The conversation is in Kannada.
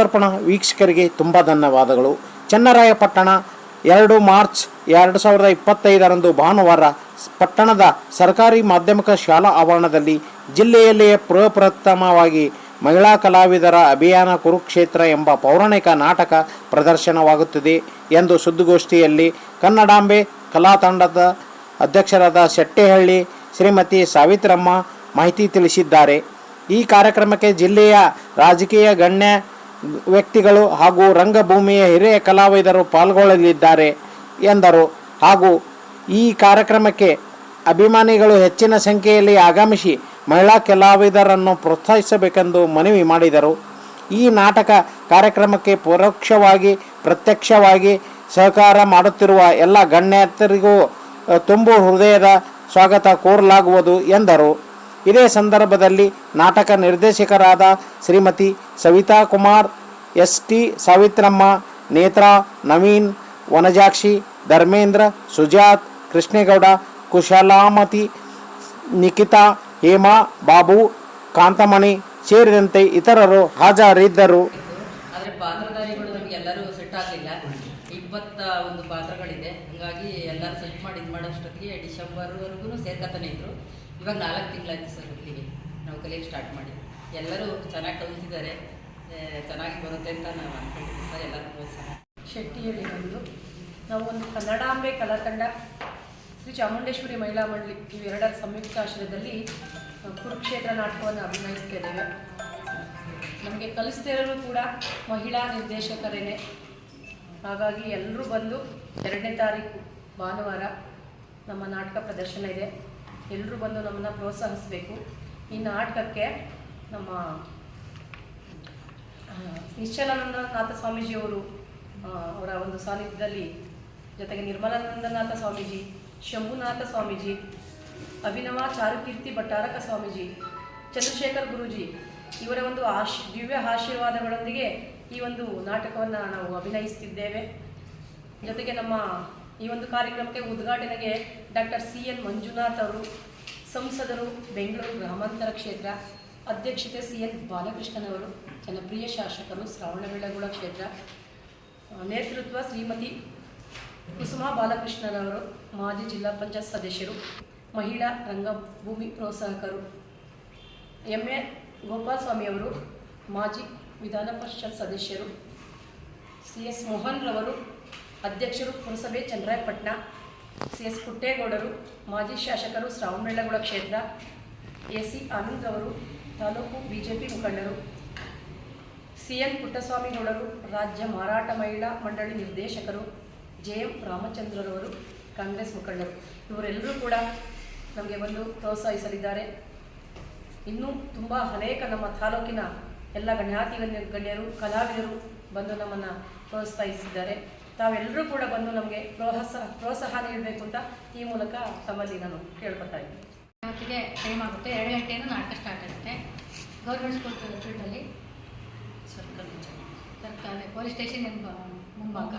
ದರ್ಪಣ ವೀಕ್ಷಕರಿಗೆ ತುಂಬ ಧನ್ಯವಾದಗಳು. ಚನ್ನರಾಯಪಟ್ಟಣ ಎರಡು ಮಾರ್ಚ್ ಎರಡು ಸಾವಿರದ ಇಪ್ಪತ್ತೈದರಂದು ಭಾನುವಾರ ಪಟ್ಟಣದ ಸರ್ಕಾರಿ ಮಾಧ್ಯಮಿಕ ಶಾಲಾ ಆವರಣದಲ್ಲಿ ಜಿಲ್ಲೆಯಲ್ಲಿಯೇ ಪ್ರಪ್ರಥಮವಾಗಿ ಮಹಿಳಾ ಕಲಾವಿದರ ಅಭಿಯಾನ ಕುರುಕ್ಷೇತ್ರ ಎಂಬ ಪೌರಾಣಿಕ ನಾಟಕ ಪ್ರದರ್ಶನವಾಗುತ್ತಿದೆ ಎಂದು ಸುದ್ದಿಗೋಷ್ಠಿಯಲ್ಲಿ ಕನ್ನಡಾಂಬೆ ಕಲಾ ತಂಡದ ಅಧ್ಯಕ್ಷರಾದ ಶೆಟ್ಟೆಹಳ್ಳಿ ಶ್ರೀಮತಿ ಸಾವಿತ್ರಮ್ಮ ಮಾಹಿತಿ ತಿಳಿಸಿದ್ದಾರೆ. ಈ ಕಾರ್ಯಕ್ರಮಕ್ಕೆ ಜಿಲ್ಲೆಯ ರಾಜಕೀಯ ಗಣ್ಯ ವ್ಯಕ್ತಿಗಳು ಹಾಗೂ ರಂಗಭೂಮಿಯ ಹಿರಿಯ ಕಲಾವಿದರು ಪಾಲ್ಗೊಳ್ಳಲಿದ್ದಾರೆ ಎಂದರು. ಹಾಗೂ ಈ ಕಾರ್ಯಕ್ರಮಕ್ಕೆ ಅಭಿಮಾನಿಗಳು ಹೆಚ್ಚಿನ ಸಂಖ್ಯೆಯಲ್ಲಿ ಆಗಮಿಸಿ ಮಹಿಳಾ ಕಲಾವಿದರನ್ನು ಪ್ರೋತ್ಸಾಹಿಸಬೇಕೆಂದು ಮನವಿ ಮಾಡಿದರು. ಈ ನಾಟಕ ಕಾರ್ಯಕ್ರಮಕ್ಕೆ ಪರೋಕ್ಷವಾಗಿ, ಪ್ರತ್ಯಕ್ಷವಾಗಿ ಸಹಕಾರ ಮಾಡುತ್ತಿರುವ ಎಲ್ಲ ಗಣ್ಯತರಿಗೂ ತುಂಬು ಹೃದಯದ ಸ್ವಾಗತ ಕೋರಲಾಗುವುದು ಎಂದರು. ಇದೇ ಸಂದರ್ಭದಲ್ಲಿ ನಾಟಕ ನಿರ್ದೇಶಕರಾದ ಶ್ರೀಮತಿ ಸವಿತಾ ಕುಮಾರ್ ಎಸ್ ಟಿ ಸಾವಿತ್ರಮ್ಮ, ನೇತ್ರಾ, ನವೀನ್, ವನಜಾಕ್ಷಿ, ಧರ್ಮೇಂದ್ರ, ಸುಜಾತ್, ಕೃಷ್ಣೇಗೌಡ, ಕುಶಲಾಮತಿ ನಿಖಿತಾ ಹೇಮಾ, ಬಾಬು, ಕಾಂತಮಣಿ ಸೇರಿದಂತೆ ಇತರರು ಹಾಜರಿದ್ದರು. ಪಾತ್ರಧಾರಿಗಳು ಸೆಟ್ ಆಗಲಿಲ್ಲ. ಹಾಗಾಗಿ ಎಲ್ಲರೂ ಸೆಟ್ ಇವಾಗ ನಾಲ್ಕು ತಿಂಗಳಾಯ್ತು ಸರ್ ಇಲ್ಲಿಗೆ ನಾವು ಕಲಿಯೋಕ್ಕೆ ಸ್ಟಾರ್ಟ್ ಮಾಡಿ ಎಲ್ಲರೂ ಚೆನ್ನಾಗಿ ಕಲಿತಿದ್ದಾರೆ. ಚೆನ್ನಾಗಿ ಬರುತ್ತೆ ಅಂತ ನಾವು ಅಂದ್ಕೊಂಡಿದ್ದೀವಿ ಸರ್ ಎಲ್ಲರೂ ಪ್ರೋತ್ಸಾಹ ಶೆಟ್ಟಿಯಲ್ಲಿ ಬಂದು, ನಾವು ಒಂದು ಕನ್ನಡಾಂಬೆ ಕಲಾತಂಡ ಶ್ರೀ ಚಾಮುಂಡೇಶ್ವರಿ ಮಹಿಳಾ ಮಂಡಳಿ ಇವೆರಡರ ಸಂಯುಕ್ತ ಆಶ್ರಯದಲ್ಲಿ ಕುರುಕ್ಷೇತ್ರ ನಾಟಕವನ್ನು ಅಭಿನಯಿಸ್ತಾ ಇದ್ದೇವೆ ನಮಗೆ ಕಲಿಸ್ತಿರೋರು ಕೂಡ ಮಹಿಳಾ ನಿರ್ದೇಶಕರೇನೆ. ಹಾಗಾಗಿ ಎಲ್ಲರೂ ಬಂದು ಎರಡನೇ ತಾರೀಕು ಭಾನುವಾರ ನಮ್ಮ ನಾಟಕ ಪ್ರದರ್ಶನ ಇದೆ. ಎಲ್ಲರೂ ಬಂದು ನಮ್ಮನ್ನು ಪ್ರೋತ್ಸಾಹಿಸಬೇಕು. ಈ ನಾಟಕಕ್ಕೆ ನಮ್ಮ ನಿಶ್ಚಲಾನಂದನಾಥ ಸ್ವಾಮೀಜಿಯವರು ಅವರ ಒಂದು ಸಾನ್ನಿಧ್ಯದಲ್ಲಿ ಜೊತೆಗೆ ನಿರ್ಮಲಾನಂದನಾಥ ಸ್ವಾಮೀಜಿ, ಶಂಭುನಾಥ ಸ್ವಾಮೀಜಿ, ಅಭಿನವ ಚಾರುಕೀರ್ತಿ ಭಟ್ಟಾರಕ ಸ್ವಾಮೀಜಿ, ಚಂದ್ರಶೇಖರ್ ಗುರೂಜಿ, ಇವರ ಒಂದು ಆಶ್, ದಿವ್ಯ ಆಶೀರ್ವಾದಗಳೊಂದಿಗೆ ಈ ಒಂದು ನಾಟಕವನ್ನು ನಾವು ಅಭಿನಯಿಸುತ್ತಿದ್ದೇವೆ ಜೊತೆಗೆ ನಮ್ಮ ಈ ಒಂದು ಕಾರ್ಯಕ್ರಮಕ್ಕೆ ಉದ್ಘಾಟನೆಗೆ ಡಾಕ್ಟರ್ ಸಿ ಎನ್ ಮಂಜುನಾಥ್ ಅವರು, ಸಂಸದರು, ಬೆಂಗಳೂರು ಗ್ರಾಮಾಂತರ ಕ್ಷೇತ್ರ ಅಧ್ಯಕ್ಷತೆ ಸಿ ಎನ್ ಬಾಲಕೃಷ್ಣನವರು ಜನಪ್ರಿಯ ಶಾಸಕರು ಶ್ರವಣಬೆಳಗೊಳ ಕ್ಷೇತ್ರ ನೇತೃತ್ವ ಶ್ರೀಮತಿ ಕುಸುಮಾ ಬಾಲಕೃಷ್ಣನವರು ಮಾಜಿ ಜಿಲ್ಲಾ ಪಂಚಾಯತ್ ಸದಸ್ಯರು, ಮಹಿಳಾ ರಂಗಭೂಮಿ ಪ್ರೋತ್ಸಾಹಕರು, ಎಂ ಎ ಗೋಪಾಲಸ್ವಾಮಿಯವರು ಮಾಜಿ ವಿಧಾನ ಪರಿಷತ್ ಸದಸ್ಯರು, ಸಿ ಎಸ್ ಮೋಹನ್ ರವರು, ಅಧ್ಯಕ್ಷರು ಪುರಸಭೆ ಚಂದ್ರಾಯಪಟ್ಟಣ ಸಿ ಎಸ್ ಪುಟ್ಟೇಗೌಡರು, ಮಾಜಿ ಶಾಸಕರು ಶ್ರಾವಣಬೆಳಗೊಳ ಕ್ಷೇತ್ರ, ಎ ಸಿ ಆನಂದ್ ಅವರು ತಾಲೂಕು ಬಿಜೆಪಿ ಮುಖಂಡರು ಸಿ ಎನ್ ಪುಟ್ಟಸ್ವಾಮಿಗೌಡರು, ರಾಜ್ಯ ಮಾರಾಟ ಮಹಿಳಾ ಮಂಡಳಿ ನಿರ್ದೇಶಕರು, ಜೆ ಎಂ ರಾಮಚಂದ್ರರವರು, ಕಾಂಗ್ರೆಸ್ ಮುಖಂಡರು. ಇವರೆಲ್ಲರೂ ಕೂಡ ನಮಗೆ ಬಂದು ಪ್ರೋತ್ಸಾಹಿಸಲಿದ್ದಾರೆ. ಇನ್ನೂ ತುಂಬ ಅನೇಕ ನಮ್ಮ ತಾಲೂಕಿನ ಎಲ್ಲ ಗಣ್ಯಾತಿ ಗಣ್ಯ ಗಣ್ಯರು, ಕಲಾವಿದರು ಬಂದು ನಮ್ಮನ್ನು ಪ್ರೋತ್ಸಾಹಿಸಿದ್ದಾರೆ. ತಾವೆಲ್ಲರೂ ಕೂಡ ಬಂದು ನಮಗೆ ಪ್ರೋತ್ಸಾಹ ಪ್ರೋತ್ಸಾಹ ನೀಡಬೇಕು ಅಂತ ಈ ಮೂಲಕ ತಮ್ಮಲ್ಲಿ ನಾನು ಕೇಳ್ಕೊತಾ ಇದ್ದೀನಿ. ಹೊತ್ತಿಗೆ ಟೈಮ್ ಆಗುತ್ತೆ. ಎರಡು ಗಂಟೆಯಿಂದ ನಾಟಕ ಸ್ಟಾರ್ಟ್ ಆಗುತ್ತೆ. ಗೌರ್ಮೆಂಟ್ ಸ್ಕೂಲ್ ಫೀಲ್ಡಲ್ಲಿ ಸರ್ಕಲ್ ಸರ್ಕಾರ ಪೊಲೀಸ್ ಸ್ಟೇಷನ್ ಮುಂಭಾಗ.